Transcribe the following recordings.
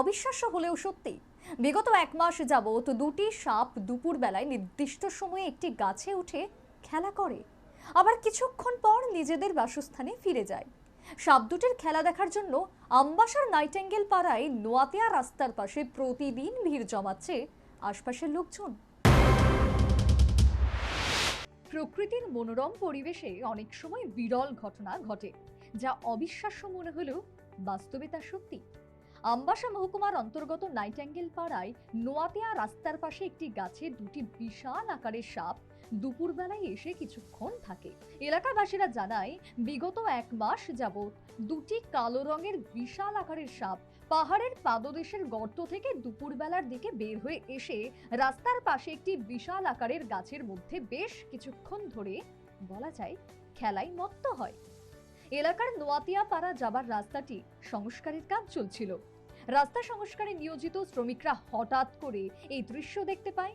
অবিশ্বাস্য হলেও সত্যি, বিগত এক মাস যাবৎ দুটি সাপ দুপুর বেলায় নির্দিষ্ট সময়ে একটি গাছে উঠে খেলা করে। আবার কিছুক্ষণ পর নিজেদের বাসস্থানে ফিরে যায়। সাপ দুটির খেলা দেখার জন্য আম্বাসার নাইটেঙ্গেল পাড়ায় নোয়াতিয়া রাস্তার পাশে প্রতিদিন ভিড় জমাচ্ছে আশপাশের লোকজন। প্রকৃতির মনোরম পরিবেশে অনেক সময় বিরল ঘটনা ঘটে, যা অবিশ্বাস্য মনে হলেও বাস্তবে তা সত্যি। আমবাসা মহকুমার অন্তর্গত নাইট্যাঙ্গেল পাড়ায় নোয়াতিয়া রাস্তার পাশে একটি গাছে দুটি বিশাল আকারের সাপ দুপুরবেলায় এসে কিছুক্ষণ থাকে। এলাকাবাসীরা জানায়, বিগত এক মাস যাবৎ দুটি কালো রঙের বিশাল আকারের সাপ পাহাড়ের পাদদেশের গর্ত থেকে দুপুরবেলার দিকে বের হয়ে এসে রাস্তার পাশে একটি বিশাল আকারের গাছের মধ্যে বেশ কিছুক্ষণ ধরে, বলা যায়, খেলায় মত্ত হয়। এলাকার নোয়াতিয়া পাড়া যাবার রাস্তাটি সংস্কারের কাজ চলছিল। রাস্তা সংস্কারে নিয়োজিত শ্রমিকরা হঠাৎ করে এই দৃশ্য দেখতে পায়।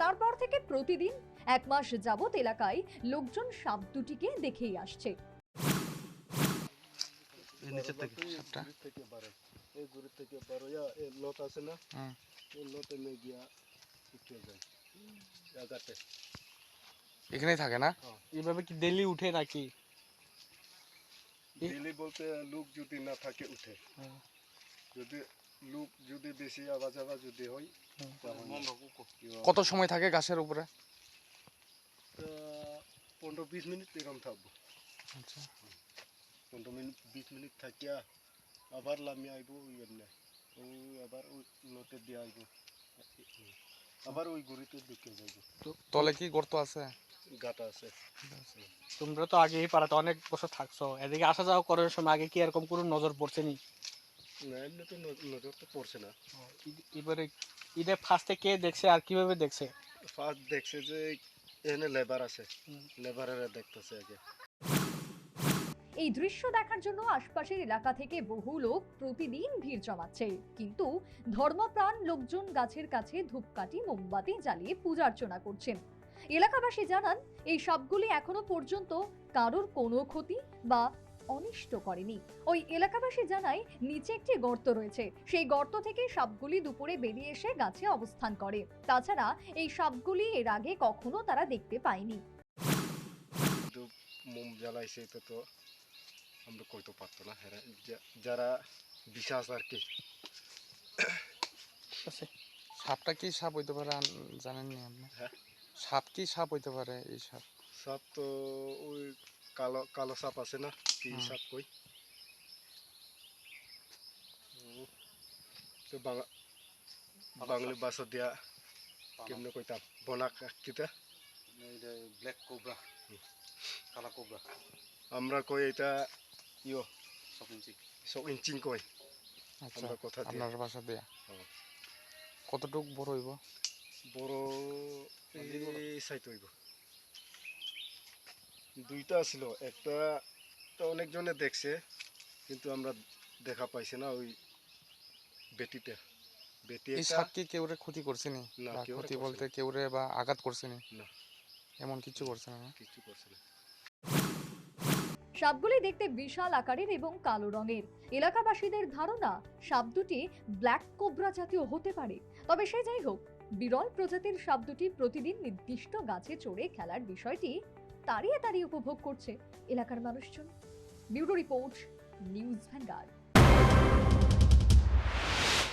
তারপর থেকে প্রতিদিন এক মাস যাবৎ এলাকায় লোকজন সাপ দুটিকে দেখেই আসছে। এই নিচের থেকে সাপটা? থেকে বারো এই দূর থেকে বারো এই লত আছে না? এই লতে নিয়ে গিয়া উঠে যায়। জায়গাতে। এখানেই থাকে না? এভাবে কি ডেলি উঠে নাকি? দিল্লি বলতে লোক যদি না থাকে উঠে। হুম। যদি লোক যদি বেশি আওয়াজ আওয়াজ যদি হয় কত সময় থাকে গাছের উপরে? পনেরো বিশ মিনিট এরকম থাকব। আচ্ছা। পনেরো মিনিট বিশ মিনিট থাকিয়া আবার লামি আইব ওই এমনি। ওই আবার ওই দিয়ে আইব। আবার ওই গুড়িতে ঢুকে যাইব। তলে কি গর্ত আছে? গাটা আছে। তোমরা তো আগেই পাড়াতে অনেক বছর থাকছো। এদিকে আসা যাওয়া করার সময় আগে কি এরকম কোনো নজর পড়ছে নি? না এমনি তো নজর তো পড়ছে না। এবারে ঈদে ফার্স্টে কে দেখছে আর কীভাবে দেখছে? ফার্স্ট দেখছে যে এখানে লেবার আছে। লেবারেরা দেখতেছে আগে। এই দৃশ্য দেখার জন্য আশপাশের এলাকা থেকে বহু লোক প্রতিদিন ভিড় জমাচ্ছে। কিন্তু ধর্মপ্রাণ লোকজন গাছের কাছে ধূপকাঠি মোমবাতি জ্বালিয়ে পূজার্চনা করছেন। এলাকাবাসী জানান এই সাপগুলি এখনও পর্যন্ত কারোর কোনো ক্ষতি বা অনিষ্ট করেনি। ওই এলাকাবাসী জানায় নিচে একটি গর্ত রয়েছে। সেই গর্ত থেকে সাপগুলি দুপুরে বেরিয়ে এসে গাছে অবস্থান করে। তাছাড়া এই সাপগুলি এর আগে কখনো তারা দেখতে পায়নি। মোম জ্বালাইছে এটা তো আমরা কইতে পারতো না। যারা বিশ্বাস আর কি। সাপটা কি সাপ হইতে পারে আন- জানেননি আপনি? হ্যাঁ। সাপ কি সাপ হইতে পারে এই সাপ? সাপ তো ওই কালো কালো সাপ আছে না কি হুম। সাপ কই হুম। তো বাংলা বাঙালি ভাষা দিয়া কেমনে কইতাম বনা কিতা ব্ল্যাক কোবরা কালা কোবরা আমরা কই এটা ইয়ো সব ইঞ্চি সব ইঞ্চিং কই আচ্ছা আমরা কথা দিয়া আপনার বাসা দেয়া হ্যাঁ। কতটুক বড় হইব বড় এই সাইট হইব দুইটা ছিল। একটা তো অনেকজনে দেখছে কিন্তু আমরা দেখা পাইছে না ওই বেটিটা বেটি এই সাপ কি কেউরে ক্ষতি করছে নি? না, ক্ষতি বলতে কেউরে বা আঘাত করছে নি? না। এমন কিছু করছে না না? কিছু করছে না। সাপগুলি দেখতে বিশাল আকারের এবং কালো রঙের। এলাকাবাসীদের ধারণা সাপ দুটি ব্ল্যাক কোবরা জাতীয় হতে পারে। তবে সে যাই হোক বিরল প্রজাতির সাপ দুটি প্রতিদিন নির্দিষ্ট গাছে চড়ে খেলার বিষয়টি তাড়িয়ে তাড়িয়ে উপভোগ করছে এলাকার মানুষজন। Bureau report news Vanguard.